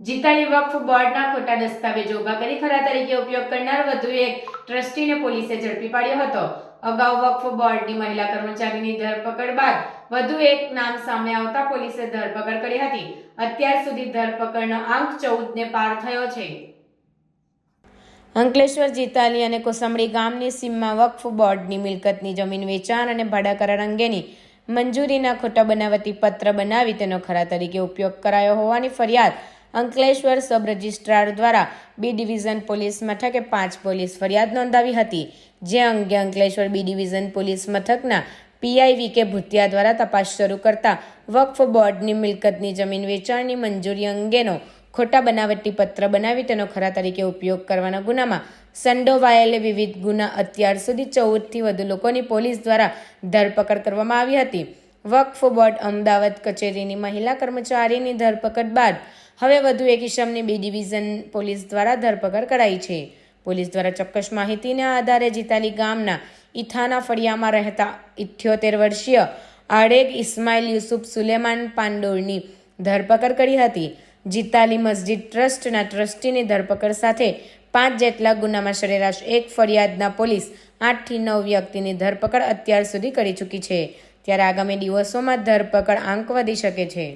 જીતાલી વક્ફ બોર્ડના ખોટા દસ્તાવેજો ઊભા કરી ખરા તરીકે ઉપયોગ કરનાર વધુ એક ટ્રસ્ટીને પોલીસે ઝડપી પાડ્યો હતો. અગાઉ વક્ફ બોર્ડની મહિલા કર્મચારીની ધરપકડ બાદ વધુ એક નામ સામે આવતા પોલીસે ધરપકડ કરી હતી. અત્યાર સુધી ધરપકડનો આંક ચૌદને પાર થયો છે. અંકલેશ્વર જીતાલી અને કોસંબડી ગામની સીમમાં વક્ફ બોર્ડની મિલકતની જમીન વેચાણ અને ભાડા કરાર અંગેની મંજૂરીના ખોટા બનાવતી પત્ર બનાવી તેનો ખરા તરીકે ઉપયોગ કરાયો હોવાની ફરિયાદ અંકલેશ્વર સબ રજિસ્ટ્રાર દ્વારા બી ડિવિઝન પોલીસ મથકે પાંચ પોલીસ ફરિયાદ નોંધાવી હતી. જે અંગે અંકલેશ્વર બી ડિવિઝન પોલીસ મથકના પીઆઈ વી કે ભૂતિયા દ્વારા તપાસ શરૂ કરતા વક્ફ બોર્ડની મિલકતની જમીન વેચાણની મંજૂરી અંગેનો ખોટા બનાવટી પત્ર બનાવી તેનો ખરા તરીકે ઉપયોગ કરવાના ગુનામાં સંડોવાયેલે વિવિધ ગુના અત્યાર સુધી ચૌદથી વધુ લોકોની પોલીસ દ્વારા ધરપકડ કરવામાં આવી હતી. વક્ફ બોર્ડ અમદાવાદ કચેરીની મહિલા કર્મચારીની ધરપકડ બાદ હવે વધુ એક ઇસમની બી ડિવિઝન પોલીસ દ્વારા ધરપકડ કરાઈ છે. પોલીસ દ્વારા ચોક્કસ માહિતીના આધારે જીતાલી ગામના ઇથાના ફળિયામાં રહેતા ઇઠ્યોતેર વર્ષીય આડેગ ઇસ્માઇલ યુસુફ સુલેમાન પાંડોળની ધરપકડ કરી હતી. જીતાલી મસ્જિદ ટ્રસ્ટના ટ્રસ્ટીની ધરપકડ સાથે પાંચ જેટલા ગુનામાં સરેરાશ એક ફરિયાદના પોલીસ આઠથી નવ વ્યક્તિની ધરપકડ અત્યાર સુધી કરી ચૂકી છે. ત્યારે આગામી દિવસોમાં ધરપકડ આંક વધી શકે છે.